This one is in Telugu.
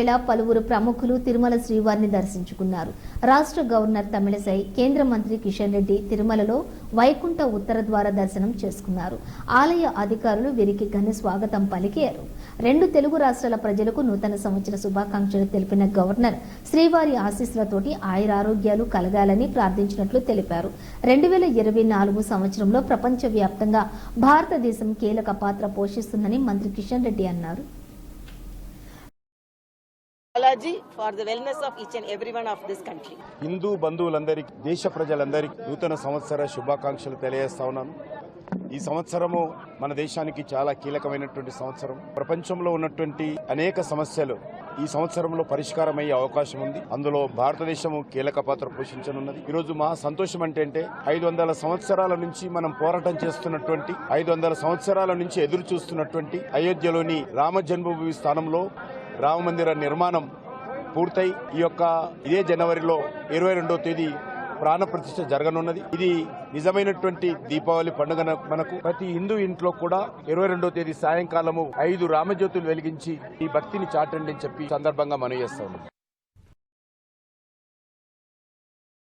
వేళ పలువురు ప్రముఖులు తిరుమల శ్రీవారిని దర్శించుకున్నారు. రాష్ట్ర గవర్నర్ తమిళసై కేంద్ర మంత్రి కిషన్ రెడ్డి తిరుమలలో వైకుంఠ ఉత్తర ద్వార దర్శనం చేసుకున్నారు. ఆలయ అధికారులు వీరికి ఘన స్వాగతం పలికారు. రెండు తెలుగు రాష్ట్రాల ప్రజలకు నూతన సంవత్సర శుభాకాంక్షలు తెలిపిన గవర్నర్ శ్రీవారి ఆశీస్సులతోటి ఆయురారోగ్యాలు కలగాలని ప్రార్థించినట్లు తెలిపారు. రెండు వేల ఇరవై నాలుగు సంవత్సరంలో ప్రపంచవ్యాప్తంగా భారతదేశం కీలక పాత్ర పోషిస్తుందని మంత్రి కిషన్ రెడ్డి అన్నారు. Balaji for the wellness of each and every one of this country. Hindu బంధువులందరికీ దేశ ప్రజలందరికీ నూతన సంవత్సర శుభాకాంక్షలు తెలియజేస్తా ఉన్నాను. ఈ సంవత్సరము మన దేశానికి చాలా కీలకమైనటువంటి సంవత్సరం. ప్రపంచంలో ఉన్నటువంటి అనేక సమస్యలు ఈ సంవత్సరంలో పరిష్కారమయ్యే అవకాశం ఉంది. అందులో భారతదేశము కీలక పాత్ర పోషించనున్నది. ఈరోజు మా సంతోషం అంటే ఐదు వందల సంవత్సరాల నుంచి మనం పోరాటం చేస్తున్నటువంటి ఐదు వందల సంవత్సరాల నుంచి ఎదురు చూస్తున్నటువంటి అయోధ్యలోని రామ జన్మభూమి స్థానంలో రామ మందిర నిర్మాణం పూర్తయి ఈ యొక్క ఇదే జనవరిలో ఇరవై రెండో తేదీ ప్రాణప్రతిష్ఠ జరగనున్నది. ఇది నిజమైనటువంటి దీపావళి పండుగ మనకు ప్రతి హిందూ ఇంట్లో కూడా ఇరవై రెండో తేదీ సాయంకాలము ఐదు రామజ్యోతులు వెలిగించి ఈ భక్తిని చాటండి అని చెప్పి సందర్భంగా మనం చేస్తా